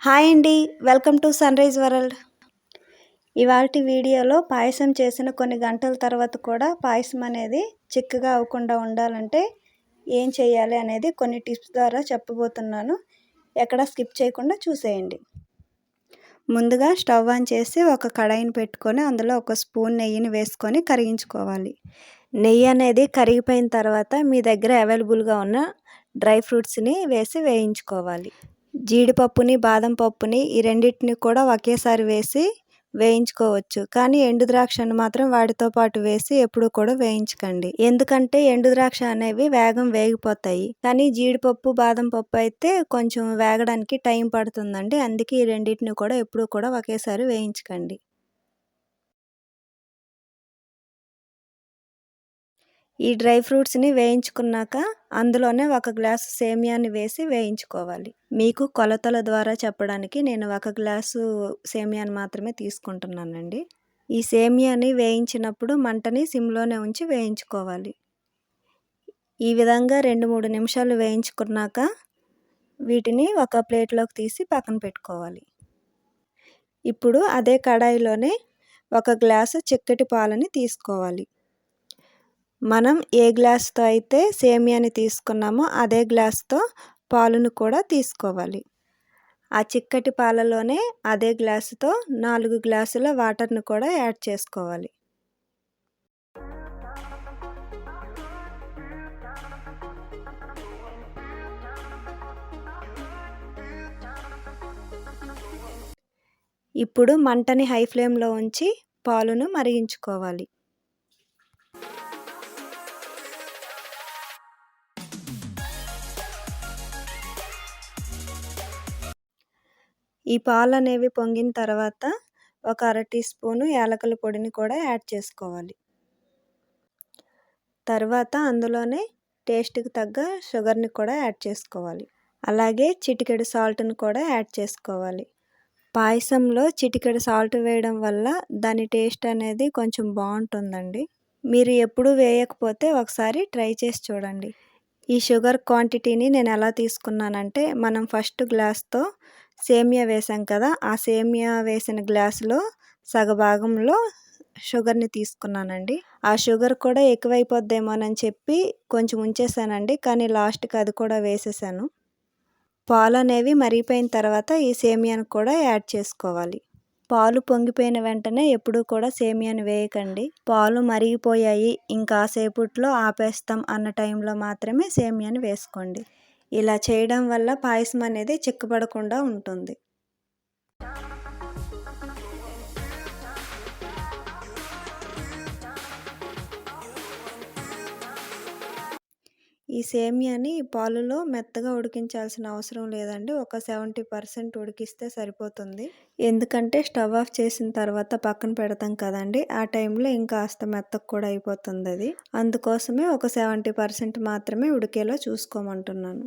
Hi అండి. Welcome to sunrise world. ఇవాటి వీడియోలో పాయసం చేసిన కొన్ని గంటల తర్వాత కూడా పాయసం అనేది చిక్కగా అవ్వకుండా ఉండాలంటే ఏం చేయాలి అనేది కొన్ని టిప్స్ ద్వారా చెప్పబోతున్నాను. ఎక్కడ స్కిప్ చేయకుండా చూసేయండి. ముందుగా స్టవ్ ఆన్ చేసి ఒక కడాయిని పెట్టుకొని అందులో ఒక స్పూన్ నెయ్యిని వేసుకొని కరిగించుకోవాలి. నెయ్యి అనేది కరిగిపోయిన తర్వాత మీ దగ్గర అవైలబుల్గా ఉన్న డ్రై ఫ్రూట్స్ని వేసి వేయించుకోవాలి. జీడిపప్పుని బాదం పప్పుని ఈ రెండింటిని కూడా ఒకేసారి వేసి వేయించుకోవచ్చు. కానీ ఎండు ద్రాక్షను మాత్రం వాటితో పాటు వేసి ఎప్పుడు కూడా వేయించకండి. ఎందుకంటే ఎండు ద్రాక్ష అనేవి వేగం వేగిపోతాయి. కానీ జీడిపప్పు బాదం పప్పు అయితే కొంచెం వేగడానికి టైం పడుతుందండి. అందుకే ఈ రెండింటిని కూడా ఎప్పుడు కూడా ఒకేసారి వేయించకండి. ఈ డ్రై ఫ్రూట్స్ని వేయించుకున్నాక అందులోనే ఒక గ్లాసు సేమియాని వేసి వేయించుకోవాలి. మీకు కొలతల ద్వారా చెప్పడానికి నేను ఒక గ్లాసు సేమియాను మాత్రమే తీసుకుంటున్నానండి. ఈ సేమియాని వేయించినప్పుడు మంటని సిమ్లోనే ఉంచి వేయించుకోవాలి. ఈ విధంగా రెండు మూడు నిమిషాలు వేయించుకున్నాక వీటిని ఒక ప్లేట్లోకి తీసి పక్కన పెట్టుకోవాలి. ఇప్పుడు అదే కడాయిలోనే ఒక గ్లాసు చిక్కటి పాలని తీసుకోవాలి. మనం ఏ గ్లాస్తో అయితే సేమియాని తీసుకున్నామో అదే గ్లాస్తో పాలును కూడా తీసుకోవాలి. ఆ చిక్కటి పాలలోనే అదే గ్లాసుతో నాలుగు గ్లాసుల వాటర్ను కూడా యాడ్ చేసుకోవాలి. ఇప్పుడు మంటని హై ఫ్లేమ్లో ఉంచి పాలును మరిగించుకోవాలి. ఈ పాలు అనేవి పొంగిన తర్వాత ఒక అర టీ స్పూను యాలకుల పొడిని కూడా యాడ్ చేసుకోవాలి. తర్వాత అందులోనే టేస్ట్కి తగ్గ షుగర్ని కూడా యాడ్ చేసుకోవాలి. అలాగే చిటికెడు సాల్ట్ని కూడా యాడ్ చేసుకోవాలి. పాయసంలో చిటికెడు సాల్ట్ వేయడం వల్ల దాని టేస్ట్ అనేది కొంచెం బాగుంటుందండి. మీరు ఎప్పుడు వేయకపోతే ఒకసారి ట్రై చేసి చూడండి. ఈ షుగర్ క్వాంటిటీని నేను ఎలా తీసుకున్నానంటే మనం ఫస్ట్ గ్లాస్తో సేమియా వేసాం కదా ఆ సేమియా వేసిన గ్లాసులో సగభాగంలో షుగర్ని తీసుకున్నానండి. ఆ షుగర్ కూడా ఎక్కువైపోద్దేమోనని చెప్పి కొంచెం ఉంచేసానండి కానీ లాస్ట్కి అది కూడా వేసేసాను. పాలు అనేవి మరిగిపోయిన తర్వాత ఈ సేమియాను కూడా యాడ్ చేసుకోవాలి. పాలు పొంగిపోయిన వెంటనే ఎప్పుడూ కూడా సేమియాను వేయకండి. పాలు మరిగిపోయాయి ఇంకా సేపట్లో ఆపేస్తాం అన్న టైంలో మాత్రమే సేమియాను వేసుకోండి. ఇలా చేయడం వల్ల పాయసం అనేది చిక్కబడకుండా ఉంటుంది. ఈ సేమియాని పాలులో మెత్తగా ఉడికించాల్సిన అవసరం లేదండి. ఒక సెవెంటీ పర్సెంట్ ఉడికిస్తే సరిపోతుంది. ఎందుకంటే స్టవ్ ఆఫ్ చేసిన తర్వాత పక్కన పెడతాం కదండి. ఆ టైంలో ఇంకా కాస్త మెత్తకు కూడా అయిపోతుంది అది. అందుకోసమే ఒక సెవెంటీ పర్సెంట్ మాత్రమే ఉడికేలా చూసుకోమంటున్నాను.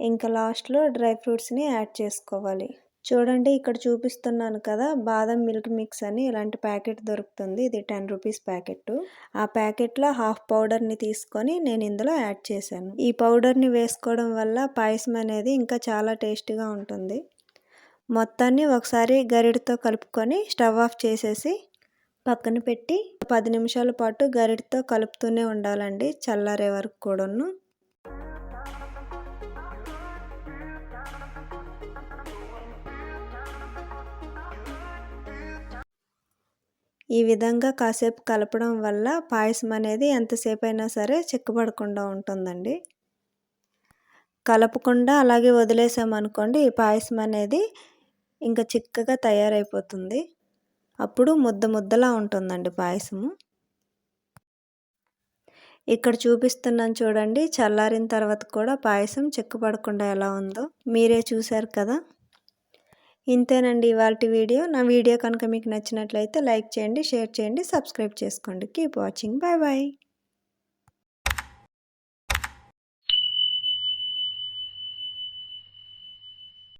ఇంకా లాస్ట్లో డ్రై ఫ్రూట్స్ని యాడ్ చేసుకోవాలి. చూడండి ఇక్కడ చూపిస్తున్నాను కదా బాదం మిల్క్ మిక్స్ అని ఇలాంటి ప్యాకెట్ దొరుకుతుంది. ఇది టెన్ రూపీస్ ప్యాకెట్ ఆ ప్యాకెట్లో హాఫ్ పౌడర్ని తీసుకొని నేను ఇందులో యాడ్ చేశాను. ఈ పౌడర్ని వేసుకోవడం వల్ల పాయసం అనేది ఇంకా చాలా టేస్టీగా ఉంటుంది. మొత్తాన్ని ఒకసారి గరిడితో కలుపుకొని స్టవ్ ఆఫ్ చేసేసి పక్కన పెట్టి పది నిమిషాల పాటు గరిటతో కలుపుతూనే ఉండాలండి చల్లారే వరకు కూడాను. ఈ విధంగా కాసేపు కలపడం వల్ల పాయసం అనేది ఎంతసేపు అయినా సరే చిక్కబడకుండా ఉంటుందండి. కలపకుండా అలాగే వదిలేసామనుకోండి ఈ పాయసం అనేది ఇంకా చిక్కగా తయారైపోతుంది. అప్పుడు ముద్ద ముద్దలా ఉంటుందండి పాయసము. ఇక్కడ చూపిస్తున్నాను చూడండి చల్లారిన తర్వాత కూడా పాయసం చిక్కబడకుండా ఎలా ఉందో. మీరే చూశారు కదా? ఇంతేనండి ఇవాళ వీడియో. నా వీడియో కనుక మీకు నచ్చినట్లయితే లైక్ చేయండి షేర్ చేయండి సబ్స్క్రైబ్ చేసుకోండి. Keep watching. Bye bye.